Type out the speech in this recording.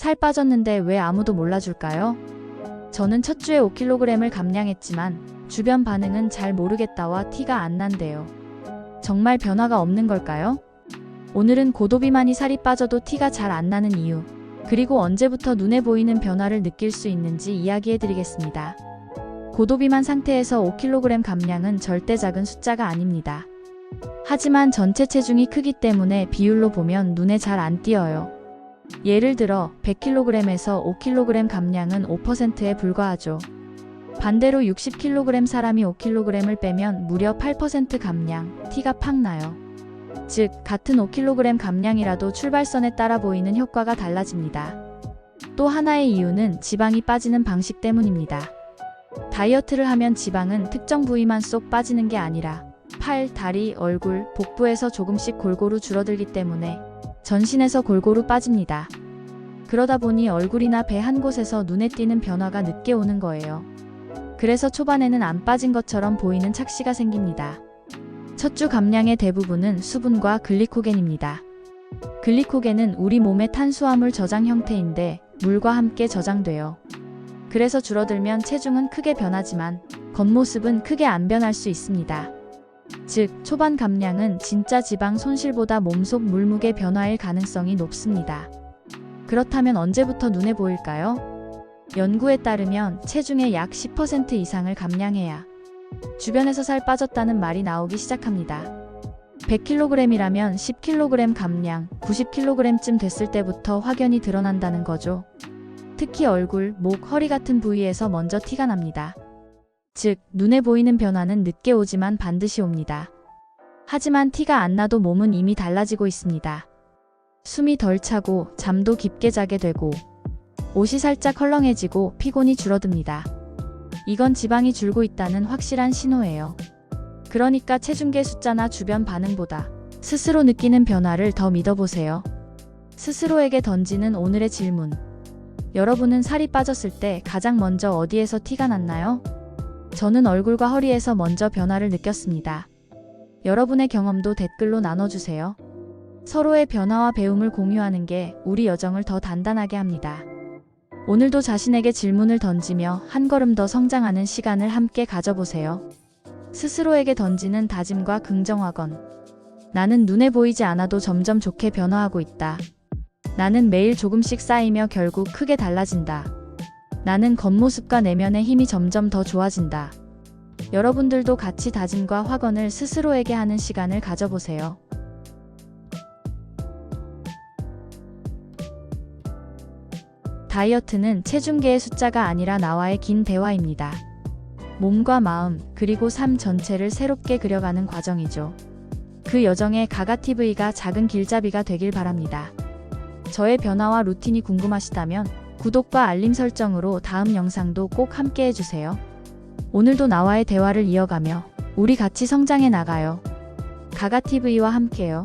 살 빠졌는데 왜 아무도 몰라줄까요? 저는 첫 주에 5kg을 감량했지만 주변 반응은 잘 모르겠다와 티가 안 난대요. 정말 변화가 없는 걸까요? 오늘은 고도비만이 살이 빠져도 티가 잘 안 나는 이유, 그리고 언제부터 눈에 보이는 변화를 느낄 수 있는지 이야기해 드리겠습니다. 고도비만 상태에서 5kg 감량은 절대 작은 숫자가 아닙니다. 하지만 전체 체중이 크기 때문에 비율로 보면 눈에 잘 안 띄어요. 예를 들어 100kg에서 5kg 감량은 5%에 불과하죠. 반대로 60kg 사람이 5kg을 빼면 무려 8% 감량, 티가 팍 나요. 즉, 같은 5kg 감량이라도 출발선에 따라 보이는 효과가 달라집니다. 또 하나의 이유는 지방이 빠지는 방식 때문입니다. 다이어트를 하면 지방은 특정 부위만 쏙 빠지는 게 아니라 팔, 다리, 얼굴, 복부에서 조금씩 골고루 줄어들기 때문에 전신에서 골고루 빠집니다. 그러다 보니 얼굴이나 배 한 곳에서 눈에 띄는 변화가 늦게 오는 거예요. 그래서 초반에는 안 빠진 것처럼 보이는 착시가 생깁니다. 첫 주 감량의 대부분은 수분과 글리코겐입니다. 글리코겐은 우리 몸의 탄수화물 저장 형태인데 물과 함께 저장돼요. 그래서 줄어들면 체중은 크게 변하지만 겉모습은 크게 안 변할 수 있습니다. 즉, 초반 감량은 진짜 지방 손실보다 몸속 물무게 변화일 가능성이 높습니다. 그렇다면 언제부터 눈에 보일까요? 연구에 따르면 체중의 약 10% 이상을 감량해야 주변에서 살 빠졌다는 말이 나오기 시작합니다. 100kg이라면 10kg 감량, 90kg쯤 됐을 때부터 확연히 드러난다는 거죠. 특히 얼굴, 목, 허리 같은 부위에서 먼저 티가 납니다. 즉, 눈에 보이는 변화는 늦게 오지만 반드시 옵니다. 하지만 티가 안 나도 몸은 이미 달라지고 있습니다. 숨이 덜 차고 잠도 깊게 자게 되고 옷이 살짝 헐렁해지고 피곤이 줄어듭니다. 이건 지방이 줄고 있다는 확실한 신호예요. 그러니까 체중계 숫자나 주변 반응보다 스스로 느끼는 변화를 더 믿어보세요. 스스로에게 던지는 오늘의 질문. 여러분은 살이 빠졌을 때 가장 먼저 어디에서 티가 났나요? 저는 얼굴과 허리에서 먼저 변화를 느꼈습니다. 여러분의 경험도 댓글로 나눠주세요. 서로의 변화와 배움을 공유하는 게 우리 여정을 더 단단하게 합니다. 오늘도 자신에게 질문을 던지며 한 걸음 더 성장하는 시간을 함께 가져보세요. 스스로에게 던지는 다짐과 긍정화건. 나는 눈에 보이지 않아도 점점 좋게 변화하고 있다. 나는 매일 조금씩 쌓이며 결국 크게 달라진다. 나는 겉모습과 내면의 힘이 점점 더 좋아진다. 여러분들도 같이 다짐과 확언을 스스로에게 하는 시간을 가져보세요. 다이어트는 체중계의 숫자가 아니라 나와의 긴 대화입니다. 몸과 마음, 그리고 삶 전체를 새롭게 그려가는 과정이죠. 그 여정에 가가TV가 작은 길잡이가 되길 바랍니다. 저의 변화와 루틴이 궁금하시다면 구독과 알림 설정으로 다음 영상도 꼭 함께 해주세요. 오늘도 나와의 대화를 이어가며 우리 같이 성장해 나가요. 가가TV와 함께요.